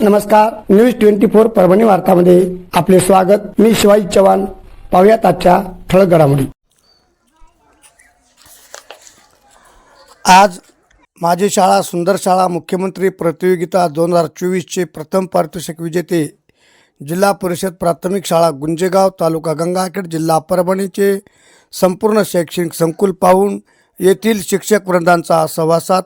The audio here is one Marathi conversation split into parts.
नमस्कार न्यूज ट्वेंटी फोर परभणी वार्तामध्ये आपले स्वागत. मी शिवाजी चव्हाण. पाहुयात आजच्या ठळक घडामोडी आज माझी शाळा सुंदर शाळा मुख्यमंत्री प्रतियोगिता दोन हजार चोवीसचे प्रथम पारितोषिक विजेते जिल्हा परिषद प्राथमिक शाळा गुंजेगाव तालुका गंगाखेड जिल्हा परभणीचे संपूर्ण शैक्षणिक संकुल पाहून येथील शिक्षक वृंदांचा सहवासात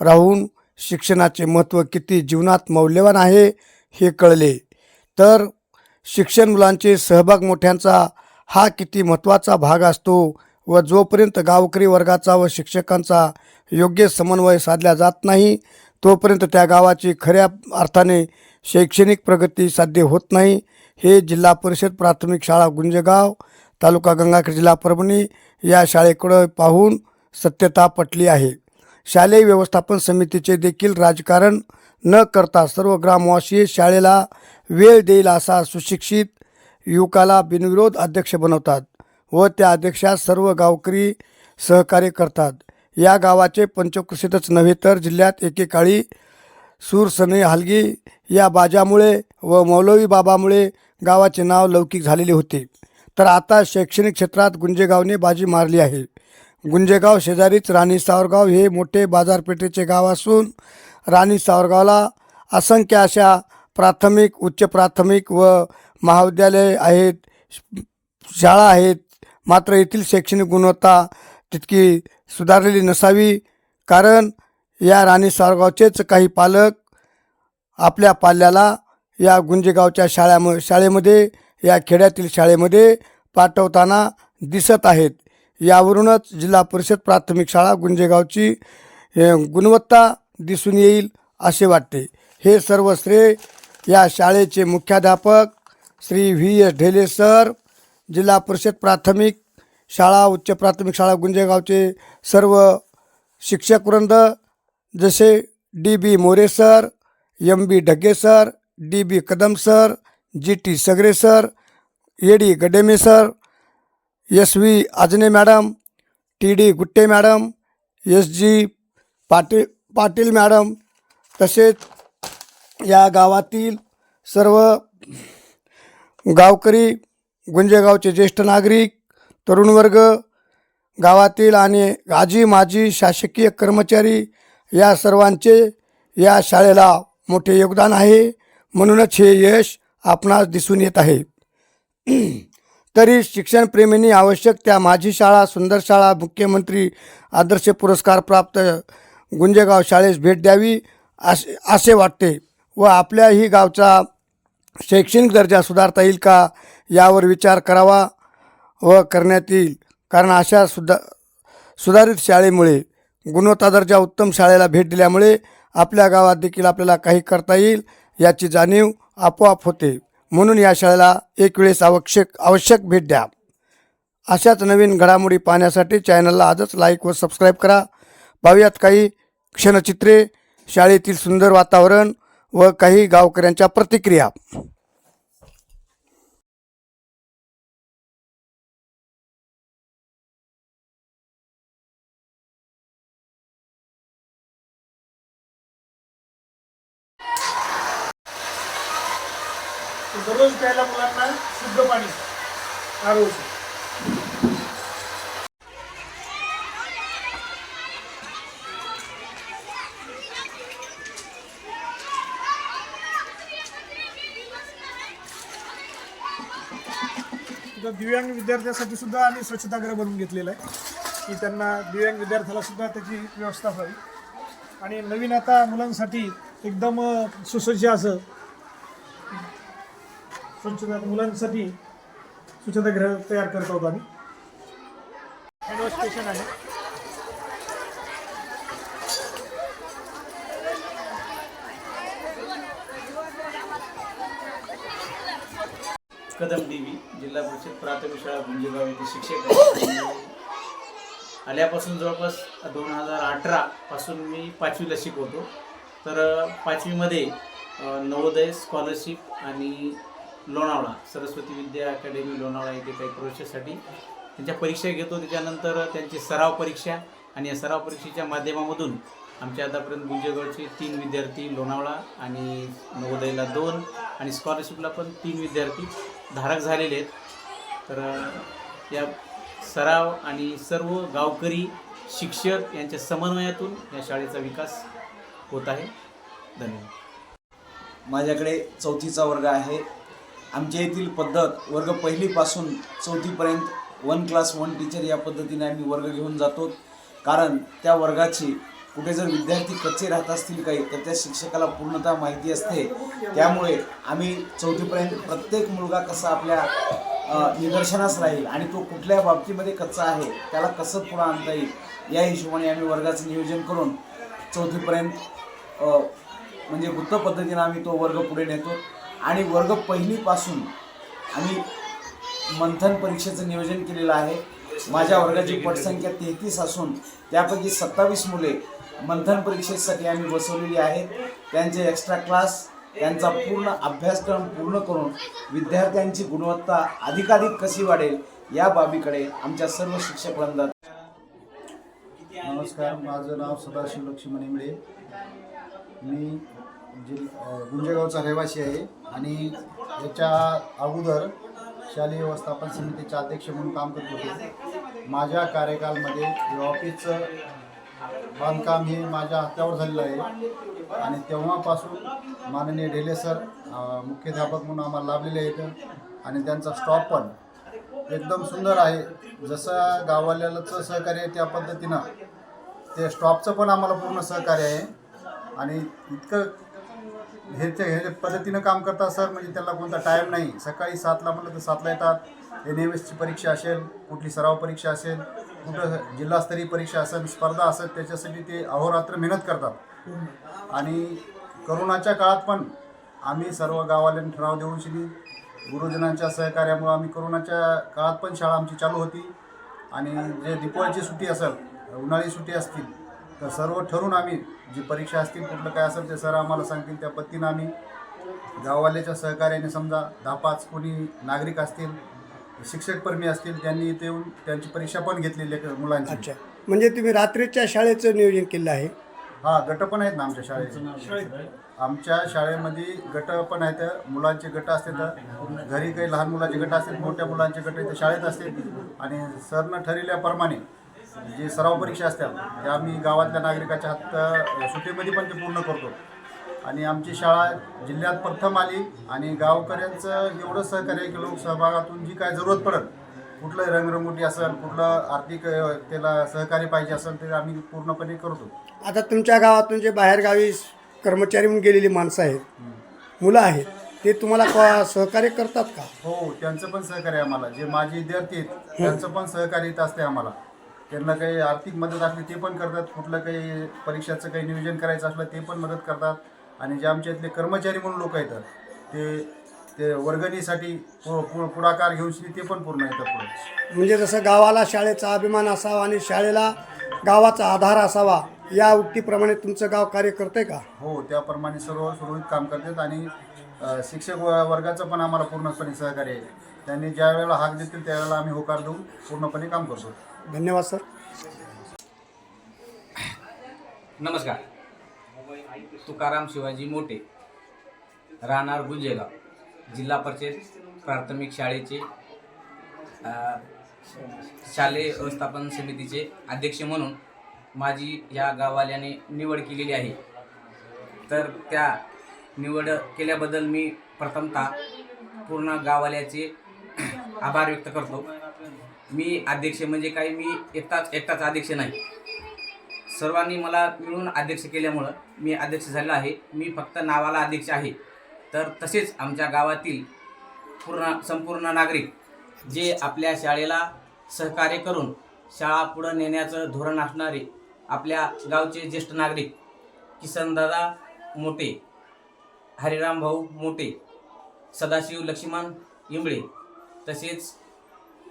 राहून शिक्षणाचे महत्त्व किती जीवनात मौल्यवान आहे हे कळले. तर शिक्षण मुलांचे सहभाग मोठ्यांचा हा किती महत्त्वाचा भाग असतो व जोपर्यंत गावकरी वर्गाचा व शिक्षकांचा योग्य समन्वय साधला जात नाही तोपर्यंत त्या गावाची खऱ्या अर्थाने शैक्षणिक प्रगती साध्य होत नाही. हे जिल्हा परिषद प्राथमिक शाळा गुंजेगाव तालुका गंगाखेड जिल्हा परभणी या शाळेकडं पाहून सत्यता पटली आहे. शालेय व्यवस्थापन समितीचे देखील राजकारण न करता सर्व ग्रामवासी शाळेला वेळ देईल असा सुशिक्षित युवकाला बिनविरोध अध्यक्ष बनवतात व त्या अध्यक्षात सर्व गावकरी सहकार्य करतात. या गावाचे पंचकृषीतच नव्हे तर जिल्ह्यात एकेकाळी सूरसने हलगी या बाजामुळे व मौलवी बाबामुळे गावाचे नाव लौकिक झालेले होते. तर आता शैक्षणिक क्षेत्रात गुंजेगावने बाजी मारली आहे. गुंजेगाव शेजारीच राणी सावरगाव हे मोठे बाजारपेठेचे गाव असून राणी सावरगावला असंख्य अशा प्राथमिक उच्च प्राथमिक व महाविद्यालय आहेत. शाळा आहेत. मात्र येथील शैक्षणिक गुणवत्ता तितकी सुधारलेली नसावी कारण या राणी सावरगावचेच काही पालक आपल्या पाल्याला या गुंजेगावच्या शाळ्याम शाळेमध्ये या खेड्यातील शाळेमध्ये पाठवताना दिसत आहेत. यावरूनच जिल्हा परिषद प्राथमिक शाळा गुंजेगावची गुणवत्ता दिसून येईल असे वाटते. हे सर्व श्रेय या शाळेचे मुख्याध्यापक Shri V. S. Dhele sir Zilla Parishad प्राथमिक शाळा उच्च प्राथमिक शाळा गुंजेगावचे सर्व शिक्षकवृंद जसे D. B. More sir M. B. Dhage sir D. B. Kadam sir G T Sagare sir A D Gademe sir S V Aajne madam T D Gutte madam S G Patil Patil madam तसेच या गावातील सर्व गावकरी गुंजेगावचे ज्येष्ठ नागरिक तरुण वर्ग गावातील आणि आजी माजी शासकीय कर्मचारी या सर्वांचे या शाळेला मोठे योगदान आहे. म्हणूनच हे यश आपणास दिसून येत आहे. तरी शिक्षणप्रेमींनी आवश्यक त्या माझी शाळा सुंदर शाळा मुख्यमंत्री आदर्श पुरस्कार प्राप्त गुंजेगाव शाळेस भेट द्यावी असे असे वाटते. व आपल्याही गावचा शैक्षणिक दर्जा सुधारता येईल का यावर विचार करावा व करण्यात येईल. कारण अशा सुधा सुधारित शाळेमुळे गुणवत्ता दर्जा उत्तम शाळेला भेट दिल्यामुळे आपल्या गावात देखील आपल्याला काही करता येईल याची जाणीव आपोआप होते. म्हणून या शाळेला एक वेळेस आवश्यक आवश्यक भेट द्या. अशाच नवीन घडामोडी पाहण्यासाठी चॅनलला आजच लाईक व सबस्क्राईब करा. पाहूयात काही क्षणचित्रे शाळेतील सुंदर वातावरण व काही गावकऱ्यांच्या प्रतिक्रिया. दररोज प्यायला मुलांना शुद्ध पाणी आरोग्य. दिव्यांग विद्यार्थ्यांसाठी सुद्धा आम्ही स्वच्छतागृह बनवून घेतलेलं आहे. की त्यांना दिव्यांग विद्यार्थ्याला सुद्धा त्याची व्यवस्था व्हावी. आणि नवीन आता मुलांसाठी एकदम सुसज्ज असं स्वच्छता मुलांसाठी स्वच्छतागृह तयार करत आहोत आम्ही. हँडवॉश स्टेशन आहे. कदम देवी जिल्हा परिषद प्राथमिक शाळा गुंजेगाव येथे शिक्षक आहे. आल्यापासून जवळपास दोन हजार अठरा पासून मी पाचवीला शिकवतो. तर अ, पाचवीमध्ये अ, नवोदय स्कॉलरशिप आणि लोणावळा सरस्वती विद्या अकॅडमी लोणावळा येथे काही प्रवेशासाठी त्यांच्या परीक्षा घेतो. त्याच्यानंतर त्यांची सराव परीक्षा आणि या सराव परीक्षेच्या माध्यमामधून आमच्या आतापर्यंत गुंजेगडचे तीन विद्यार्थी लोणावळा आणि नवोदयला दोन आणि स्कॉलरशिपला पण तीन विद्यार्थी धारक झालेले आहेत. तर या सराव आणि सर्व गावकरी शिक्षक यांच्या समन्वयातून या शाळेचा विकास होत आहे. धन्यवाद. माझ्याकडे चौथीचा वर्ग आहे. आमच्या येथील पद्धत वर्ग पहिलीपासून चौथीपर्यंत वन क्लास वन टीचर या पद्धतीने आम्ही वर्ग घेऊन जातो. कारण त्या वर्गाची कुठे जर विद्यार्थी कच्चे राहत असतील काही तर त्या शिक्षकाला पूर्णतः माहिती असते. त्यामुळे आम्ही चौथीपर्यंत प्रत्येक मुलगा कसा आपल्या निदर्शनास राहील आणि तो कुठल्या बाबतीमध्ये कच्चा आहे त्याला कसं पुढं आणता येईल या हिशोबाने आम्ही वर्गाचं नियोजन करून चौथीपर्यंत म्हणजे गुप्त पद्धतीनं आम्ही तो वर्ग पुढे नेतो. आणि वर्ग पहिलीपासून आम्ही मंथन परीक्षेचं नियोजन केलेलं आहे. माझ्या वर्गाची पटसंख्या तेहतीस असून त्यापैकी सत्तावीस मुले मंथन परीक्षेसाठी आम्ही बसवलेली आहेत. त्यांचे एक्स्ट्रा क्लास त्यांचा पूर्ण अभ्यासक्रम पूर्ण करून विद्यार्थ्यांची गुणवत्ता अधिकाधिक कशी वाढेल या बाबीकडे आमच्या सर्व शिक्षक वृंदात नमस्कार माझं नाव सदाशिव लक्ष्मण इंगळे. मी जिल गुंजेगावचा रहिवासी आहे आणि याच्या अगोदर शालेय व्यवस्थापन समितीचे अध्यक्ष म्हणून काम करत होते. माझ्या कार्यकालमध्ये हे ऑफिसचं बांधकाम हे माझ्या हातावर झालेलं आहे. आणि तेव्हापासून माननीय ढेले सर मुख्याध्यापक म्हणून आम्हाला लाभलेले आहेत. आणि त्यांचा स्टॉप पण एकदम सुंदर आहे. जसं गाववाल्याचं सहकार्य आहे त्या पद्धतीनं ते स्टॉपचं पण आम्हाला पूर्ण सहकार्य आहे. आणि इतकं हे ते हे पद्धतीनं काम करतात सर. म्हणजे त्याला कोणता टाईम नाही. सकाळी सातला म्हटलं तर सातला येतात. एन एम एसची परीक्षा असेल कुठली सराव परीक्षा असेल कुठं जिल्हास्तरीय परीक्षा असेल स्पर्धा असेल त्याच्यासाठी ते अहोरात्र मेहनत करतात. आणि करोनाच्या काळात पण आम्ही सर्व गावाल्यांनी ठराव देऊन शिली. गुरुजनांच्या सहकार्यामुळं आम्ही करोनाच्या काळात पण शाळा आमची चालू होती. आणि जे दिपोळीची सुट्टी असेल उन्हाळी सुट्टी असतील तर सर्व ठरून आम्ही जी परीक्षा असतील कुठलं काय असेल ते सर आम्हाला सांगतील. त्या पद्धतीनं आम्ही गाववाल्याच्या सहकार्याने समजा दहा पाच कोणी नागरिक असतील शिक्षकपर्मी असतील त्यांनी इथे येऊन त्यांची परीक्षा पण घेतलेली आहे मुलांची. अच्छा. म्हणजे तुम्ही रात्रीच्या शाळेचं नियोजन केलं आहे? हा गट पण आहेत ना आमच्या शाळेत. आमच्या शाळेमध्ये गट पण आहेत. मुलांचे गट असतात घरी काही लहान मुलांचे गट असतात मोठ्या मुलांचे गट इथे शाळेत असतात आणि सरनं ठरवल्याप्रमाणे जे सराव परीक्षा असतात त्या आम्ही गावातल्या नागरिकाच्या हात सुट्टीमध्ये पण ते पूर्ण करतो. आणि आमची शाळा जिल्ह्यात प्रथम आली आणि गावकऱ्यांचं एवढं सहकार्य की लोक सहभागातून जी काय जरूरत पडत कुठलं रंगरंगोटी असेल कुठलं आर्थिक त्याला सहकार्य पाहिजे असेल ते आम्ही पूर्णपणे करतो. आता तुमच्या गावातून जे बाहेरगावी कर्मचारी म्हणून गेलेली माणसं आहेत मुलं आहेत ते तुम्हाला सहकार्य करतात का? हो त्यांचं पण सहकार्य आम्हाला. जे माझे विद्यार्थी आहेत त्यांचं पण सहकार्य इथं असते आम्हाला. त्यांना काही आर्थिक मदत असली ते पण करतात. कुठलं काही परीक्षाचं काही नियोजन करायचं असलं ते पण मदत करतात. आणि जे आमच्या इथले कर्मचारी म्हणून लोक येतात ते ते वर्गणीसाठी पु- पु- पुढाकार घेऊन ते पण पूर्ण येतात पुढे. म्हणजे जसं गावाला शाळेचा अभिमान असावा आणि शाळेला गावाचा आधार असावा या उक्तीप्रमाणे तुमचं गाव कार्य करतंय का? हो त्याप्रमाणे सर्व सुरळीत काम करतात आणि शिक्षक व- वर्गाचं पण आम्हाला पूर्णपणे सहकार्य आहे. त्यांनी ज्या वेळेला हाक देतील त्यावेळेला आम्ही होकार देऊन पूर्णपणे काम करतो. धन्यवाद सर. नमस्कार. तुकाराम शिवाजी मोठे राहणार गुंजेगाव जिल्हा परिषद प्राथमिक शाळेचे शालेय व्यवस्थापन समितीचे अध्यक्ष म्हणून माझी या गाववाल्याने निवड केलेली आहे. तर त्या निवड केल्याबद्दल मी प्रथमतः पूर्ण गाववाल्याचे आभार व्यक्त करतो. मी अध्यक्ष म्हणजे काही मी एकटाच एकटाच अध्यक्ष नाही. सर्वांनी मला मिळून अध्यक्ष केल्यामुळं मी अध्यक्ष झालेलो आहे. मी फक्त नावाला अध्यक्ष आहे. तर तसेच आमच्या गावातील पूर्ण संपूर्ण नागरिक जे आपल्या शाळेला सहकार्य करून शाळा पुढं नेण्याचं धोरण असणारे आपल्या गावचे ज्येष्ठ नागरिक किसनदादा मोठे हरिराम भाऊ मोठे सदाशिव लक्ष्मण इंबळे तसेच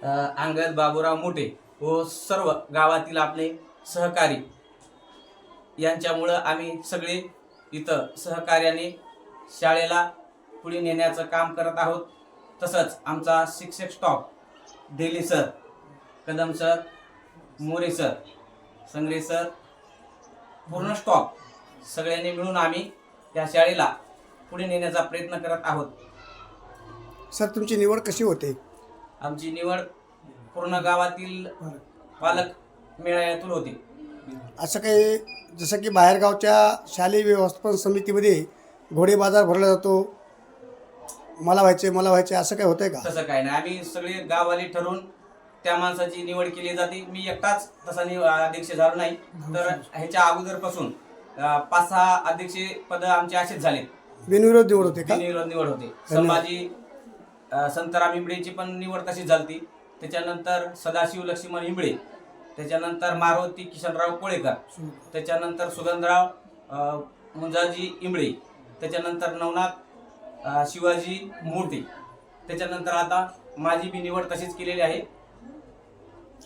अंगद बाबूराव मोठे व सर्व गावातील आपले सहकारी. यांच्यामुळं आम्ही सगळे इथं सहकार्याने शाळेला पुढे नेण्याचं काम करत आहोत. तसंच आमचा शिक्षक staff Dhele sir Kadam sir More sir Sangre sir पूर्ण स्टॉप सगळ्यांनी मिळून आम्ही त्या शाळेला पुढे नेण्याचा प्रयत्न करत आहोत. सर तुमची निवड कशी होते? आमची निवड पूर्ण गावातील पालक मेळाव्यातून होती. असं काही जसं की बाहेरगावच्या शालेय व्यवस्थापन समितीमध्ये घोडे बाजार भरला जातो. मला व्हायचे मला व्हायचे असं काय होतंय का? तसं काय नाही. आम्ही सगळे गाववाले ठरवून त्या माणसाची निवड केली जाते. मी एकटाच तसा नि अध्यक्ष झालो नाही. तर ह्याच्या अगोदरपासून पाच सहा अध्यक्ष पद आमचे असेच झाले. बिनविरोध निवड होते का? बिनविरोध निवड होते. संभाजी संतराम इंबळेची पण निवड तशीच झालती. त्याच्यानंतर सदाशिव लक्ष्मण इंबळे त्याच्यानंतर मारुती किशनराव कोळेकर त्याच्यानंतर सुगंधराव मुंजाजी इंबळे त्याच्यानंतर नवनाथ शिवाजी मूर्ती त्याच्यानंतर आता माझी बी निवड तशीच केलेली आहे.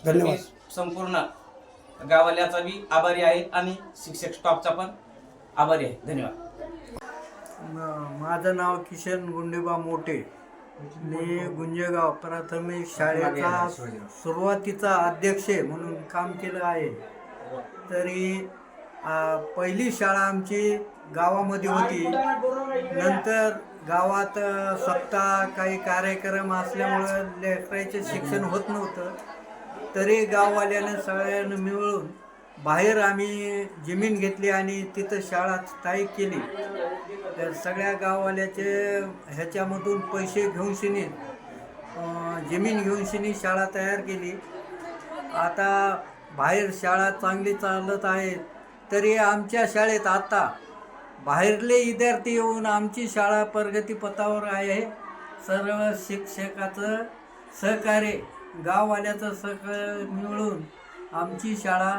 धन्यवाद. संपूर्ण गावाल्याचा बी आभारी आहे आणि शिक्षक स्टॉपचा पण आभारी आहे. धन्यवाद. माझं नाव किशन गुंडेबा मोठे. मी गुंजेगाव प्राथमिक शाळेचा सुरुवातीचा अध्यक्ष म्हणून काम केलं आहे. तरी पहिली शाळा आमची गावामध्ये होती. नंतर गावात सप्ताह काही कार्यक्रम असल्यामुळं लेकराचे शिक्षण होत नव्हतं. तरी गाववाल्यानं सगळ्यांना मिळून बाहेर आम्ही जमीन घेतली आणि तिथं शाळा स्थायिक केली. तर सगळ्या गाववाल्याचे ह्याच्यामधून पैसे घेऊन शिनी जमीन घेऊन शिनी शाळा तयार केली. आता बाहेर शाळा चांगली चालत आहे तरी आमच्या शाळेत आता बाहेरले विद्यार्थी येऊन आमची शाळा प्रगतीपथावर आहे. सर्व शिक्षकाचं सहकार्य गाववाल्याचं सहकार्य मिळून आमची शाळा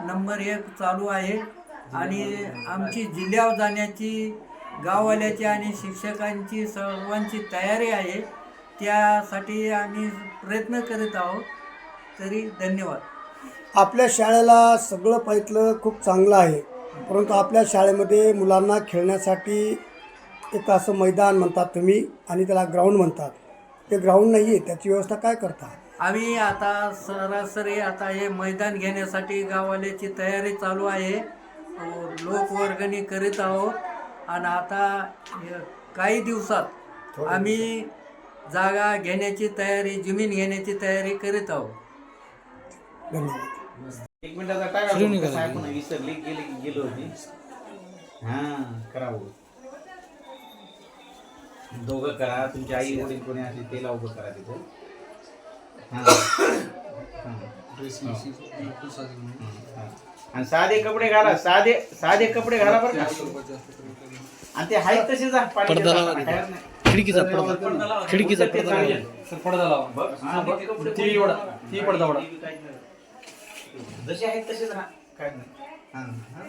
नंबर एक चालू आहे. आणि आमची जिल्ह्यावर जाण्याची गाववाल्याची आणि शिक्षकांची सर्वांची तयारी आहे. त्यासाठी आम्ही प्रयत्न करीत आहोत. तरी धन्यवाद. आपल्या शाळेला सगळं पाहितलं खूप चांगलं आहे. परंतु आपल्या शाळेमध्ये मुलांना खेळण्यासाठी एक असं मैदान म्हणतात तुम्ही आणि त्याला ग्राउंड म्हणतात. ते ग्राउंड नाही आहे त्याची व्यवस्था काय करता? आम्ही आता सरासरी आता हे मैदान घेण्यासाठी गाववाल्याची तयारी चालू आहे. लोकवर्गणी करीत आहोत. आणि आता काही दिवसात आम्ही जागा घेण्याची तयारी जमीन घेण्याची तयारी करीत आहोत. धन्यवाद. एक मिनिटाचा टाका विसरली गेली गेलो होती हा करा भाऊ. दोघं करा तुमची आई वडील कोणी असेल ते उभं करा तिथं. हा. हा. हा. आणि साधे कपडे घाला साधे साधे कपडे घाला बरं का. आणि ते आहेत तसे जा खिडकीचा खिडकीचा जसे आहेत तसेच राहा काय नाही हा, हा.